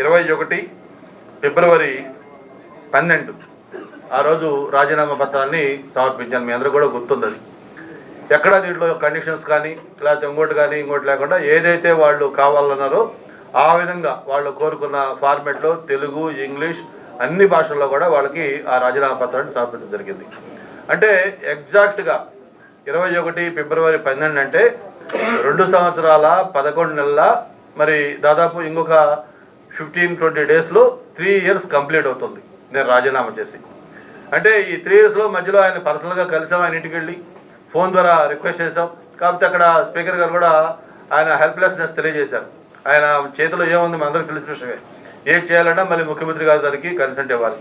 ఇరవై ఒకటి ఫిబ్రవరి పన్నెండు. ఆ రోజు రాజీనామా పత్రాన్ని సమర్పించాను. మీ అందరూ కూడా గుర్తుంది అది ఎక్కడ దీంట్లో కండిషన్స్ కానీ లేకపోతే ఇంకోటి కానీ ఇంకోటి లేకుండా ఏదైతే వాళ్ళు కావాలన్నారో ఆ విధంగా వాళ్ళు కోరుకున్న ఫార్మెట్లో తెలుగు ఇంగ్లీష్ అన్ని భాషల్లో కూడా వాళ్ళకి ఆ రాజీనామా పత్రాన్ని సమర్పించడం జరిగింది. అంటే ఎగ్జాక్ట్గా ఇరవై ఒకటి ఫిబ్రవరి పన్నెండు అంటే రెండు సంవత్సరాల పదకొండు నెలల మరి దాదాపు ఇంకొక ఫిఫ్టీన్ ట్వంటీ డేస్లో త్రీ ఇయర్స్ కంప్లీట్ అవుతుంది. నేను రాజీనామా చేసి. అంటే ఈ త్రీ ఇయర్స్లో మధ్యలో ఆయన పర్సనల్గా కలిసాం ఆయన ఇంటికి వెళ్ళి ఫోన్ ద్వారా రిక్వెస్ట్ చేసాం కాకపోతే అక్కడ స్పీకర్ గారు కూడా ఆయన హెల్ప్లెస్నెస్ తెలియజేశారు. ఆయన చేతిలో ఏముంది మనందరికీ తెలిసిన విషయమే. ఏం చేయాలన్నా మళ్ళీ ముఖ్యమంత్రి గారి దానికి కన్సెంట్ ఇవ్వాలి.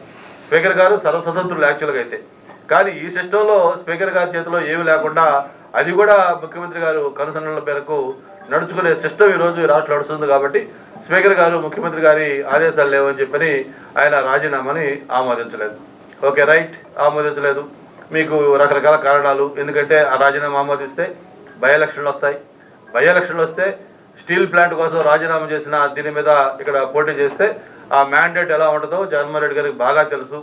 స్పీకర్ గారు సర్వస్వతంత్రులు యాక్చువల్గా అయితే. కానీ ఈ సిస్టంలో స్పీకర్ గారి చేతిలో ఏమీ లేకుండా అది కూడా ముఖ్యమంత్రి గారు కనుసన్నల మేరకు నడుచుకునే సిస్టమ్ ఈరోజు ఈ రాష్ట్రంలో నడుస్తుంది కాబట్టి స్పీకర్ గారు ముఖ్యమంత్రి గారి ఆదేశాలు లేవని చెప్పని ఆయన రాజీనామాని ఆమోదించలేదు. Okay right ఆమోదించలేదు. మీకు రకరకాల కారణాలు ఎందుకంటే ఆ రాజీనామా ఆమోదిస్తే బై ఎలక్షన్లు వస్తాయి. బై ఎలక్షన్లు వస్తే స్టీల్ ప్లాంట్ కోసం రాజీనామా చేసిన దీని మీద ఇక్కడ పోటీ చేస్తే ఆ మ్యాండేట్ ఎలా ఉంటుందో జగన్మోహన్ రెడ్డి గారికి బాగా తెలుసు.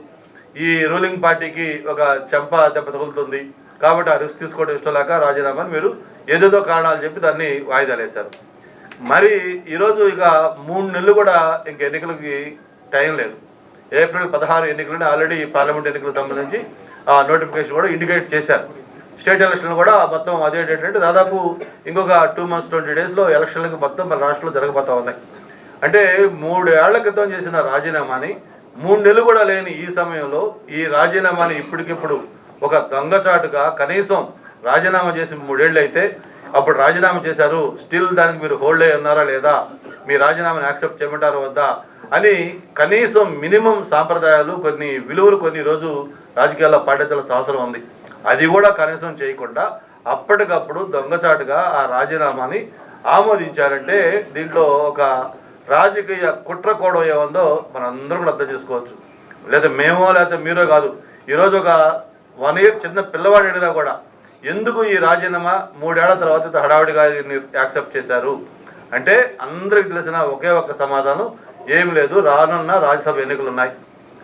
ఈ రూలింగ్ పార్టీకి ఒక చెంప దెబ్బ తగులుతుంది. కాబట్టి ఆ రిస్క్ తీసుకోవడం ఇష్టం లేక రాజీనామాని మీరు ఏదేదో కారణాలు చెప్పి దాన్ని వాయిదాలు వేశారు. మరి ఈరోజు ఇక మూడు నెలలు కూడా ఇంక ఎన్నికలకి టైం లేదు. ఏప్రిల్ పదహారు ఎన్నికలని ఆల్రెడీ పార్లమెంట్ ఎన్నికలకు సంబంధించి ఆ నోటిఫికేషన్ కూడా ఇండికేట్ చేశారు. స్టేట్ ఎలక్షన్ కూడా మొత్తం అదే డేట్ అంటే దాదాపు ఇంకొక టూ మంత్స్ ట్వంటీ డేస్లో ఎలక్షన్లకు మొత్తం మన రాష్ట్రంలో జరగబోతా ఉన్నాయి. అంటే మూడు ఏళ్ళ క్రితం చేసిన రాజీనామాని మూడు నెలలు కూడా లేని ఈ సమయంలో ఈ రాజీనామాని ఇప్పటికిప్పుడు ఒక దొంగచాటుగా కనీసం రాజీనామా చేసి మూడేళ్ళు అయితే అప్పుడు రాజీనామా చేశారు. స్టిల్ దానికి మీరు హోల్డ్ అయి ఉన్నారా లేదా? మీ రాజీనామాను యాక్సెప్ట్ చేయమంటారా వద్దా? అని కనీసం మినిమం సాంప్రదాయాలు కొన్ని విలువలు కొన్ని రోజు రాజకీయాల్లో పాటించాల్సిన అవసరం ఉంది. అది కూడా కనీసం చేయకుండా అప్పటికప్పుడు దొంగచాటుగా ఆ రాజీనామాని ఆమోదించారంటే దీంట్లో ఒక రాజకీయ కుట్ర కోణం ఏముందో మనందరం కూడా అర్థం చేసుకోవచ్చు. లేదా మేమో లేకపోతే మీరో కాదు. ఈరోజు ఒక వన్ ఇయర్ చిన్న పిల్లవాడు అడిగినా కూడా ఎందుకు ఈ రాజీనామా మూడేళ్ళ తర్వాత హడావిడిగా యాక్సెప్ట్ చేశారు? అంటే అందరికి తెలిసిన ఒకే ఒక్క సమాధానం ఏమి లేదు రానున్న రాజ్యసభ ఎన్నికలు ఉన్నాయి.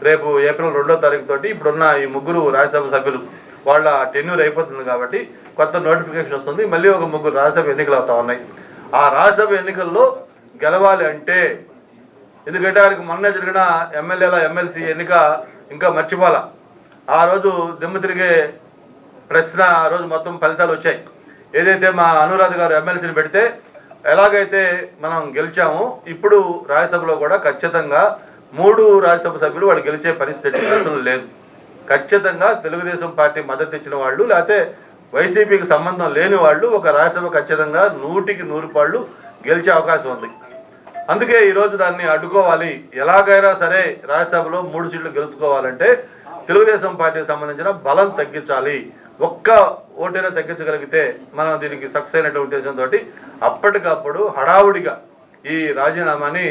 రేపు ఏప్రిల్ రెండో తారీఖు తోటి ఇప్పుడున్న ఈ ముగ్గురు రాజ్యసభ సభ్యులు వాళ్ళ టెన్యూర్ అయిపోతుంది కాబట్టి కొత్త నోటిఫికేషన్ వస్తుంది. మళ్ళీ ఒక ముగ్గురు రాజ్యసభ ఎన్నికలు అవుతా ఉన్నాయి. ఆ రాజ్యసభ ఎన్నికల్లో గెలవాలి అంటే ఎందుకంటే ఆయనకు మొన్న జరిగిన ఎమ్మెల్యేల ఎమ్మెల్సీ ఎన్నిక ఇంకా మర్చిపోల ఆ రోజు దిమ్మ తిరిగే ప్రశ్న ఆ రోజు మొత్తం ఫలితాలు వచ్చాయి. ఏదైతే మా అనురాధ గారు ఎమ్మెల్సీని పెడితే ఎలాగైతే మనం గెలిచామో ఇప్పుడు రాజ్యసభలో కూడా ఖచ్చితంగా మూడు రాజ్యసభ సభ్యులు వాళ్ళు గెలిచే పరిస్థితి లేదు. ఖచ్చితంగా తెలుగుదేశం పార్టీ మద్దతు ఇచ్చిన వాళ్ళు లేకపోతే వైసీపీకి సంబంధం లేని వాళ్ళు ఒక రాజ్యసభ ఖచ్చితంగా నూటికి నూరు పాళ్ళు గెలిచే అవకాశం ఉంది. అందుకే ఈరోజు దాన్ని అడ్డుకోవాలి. ఎలాగైనా సరే రాజ్యసభలో మూడు సీట్లు గెలుచుకోవాలంటే తెలుగుదేశం పార్టీకి సంబంధించిన బలం తగ్గించాలి. ఒక్క ఓటైనా తగ్గించగలిగితే మనం దీనికి సక్సెస్ అయినటువంటి ఉద్దేశంతో అప్పటికప్పుడు హడావుడిగా ఈ రాజీనామాని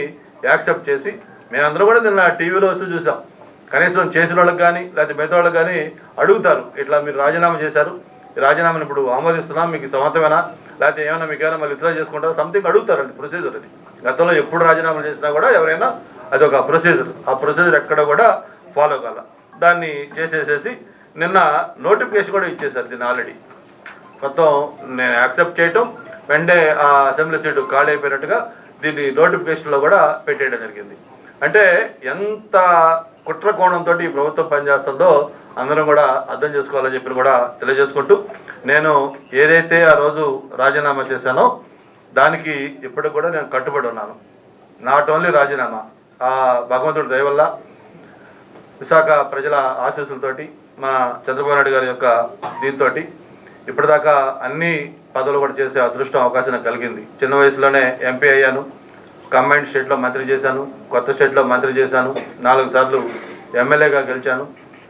యాక్సెప్ట్ చేసి మేమందరం కూడా నిన్న టీవీలో వస్తూ చూసాం. కనీసం చేసిన వాళ్ళకి కానీ లేకపోతే మిగతా వాళ్ళకి కానీ అడుగుతారు ఇట్లా మీరు రాజీనామా చేశారు. ఈ రాజీనామాని ఇప్పుడు ఆమోదిస్తున్నాం మీకు సమర్థమేనా లేకపోతే ఏమైనా మీకు ఏమైనా మళ్ళీ విత్డ్రా చేసుకుంటారా? సంథింగ్ అడుగుతారండి ప్రొసీజర్ అది. గతంలో ఎప్పుడు రాజీనామా చేసినా కూడా ఎవరైనా అది ఒక ప్రొసీజర్ ఆ ప్రొసీజర్ ఎక్కడ కూడా ఫాలో కాల. దాన్ని చేసేసేసి నిన్న నోటిఫికేషన్ కూడా ఇచ్చేసారు దీన్ని ఆల్రెడీ. మొత్తం నేను యాక్సెప్ట్ చేయటం వెంటనే ఆ అసెంబ్లీ సీటు ఖాళీ అయిపోయినట్టుగా దీన్ని నోటిఫికేషన్లో కూడా పెట్టేయడం జరిగింది. అంటే ఎంత కుట్ర కోణంతో ఈ ప్రభుత్వం పనిచేస్తుందో అందరం కూడా అర్థం చేసుకోవాలని చెప్పి కూడా తెలియజేసుకుంటూ నేను ఏదైతే ఆ రోజు రాజీనామా చేశానో దానికి ఇప్పటికి కూడా నేను కట్టుబడి ఉన్నాను. నాట్ ఓన్లీ రాజీనామా ఆ భగవంతుడి దయవల్ల విశాఖ ప్రజల ఆశీస్సులతోటి మా చంద్రబాబు నాయుడు గారి యొక్క దీంతో ఇప్పటిదాకా అన్ని పదవులు కూడా చేసే అదృష్టం అవకాశం కలిగింది. చిన్న వయసులోనే ఎంపీ అయ్యాను. కంబైన్డ్ స్టేట్లో మంత్రి చేశాను. కొత్త స్టేట్లో మంత్రి చేశాను. నాలుగు సార్లు ఎమ్మెల్యేగా గెలిచాను.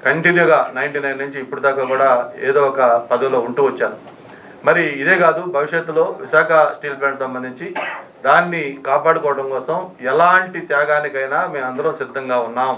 కంటిన్యూగా నైంటీ నైన్ నుంచి ఇప్పటిదాకా కూడా ఏదో ఒక పదవిలో ఉంటూ వచ్చాను. మరి ఇదే కాదు భవిష్యత్తులో విశాఖ స్టీల్ ప్లాంట్ సంబంధించి దాన్ని కాపాడుకోవడం కోసం ఎలాంటి త్యాగానికైనా మేము అందరం సిద్ధంగా ఉన్నాం.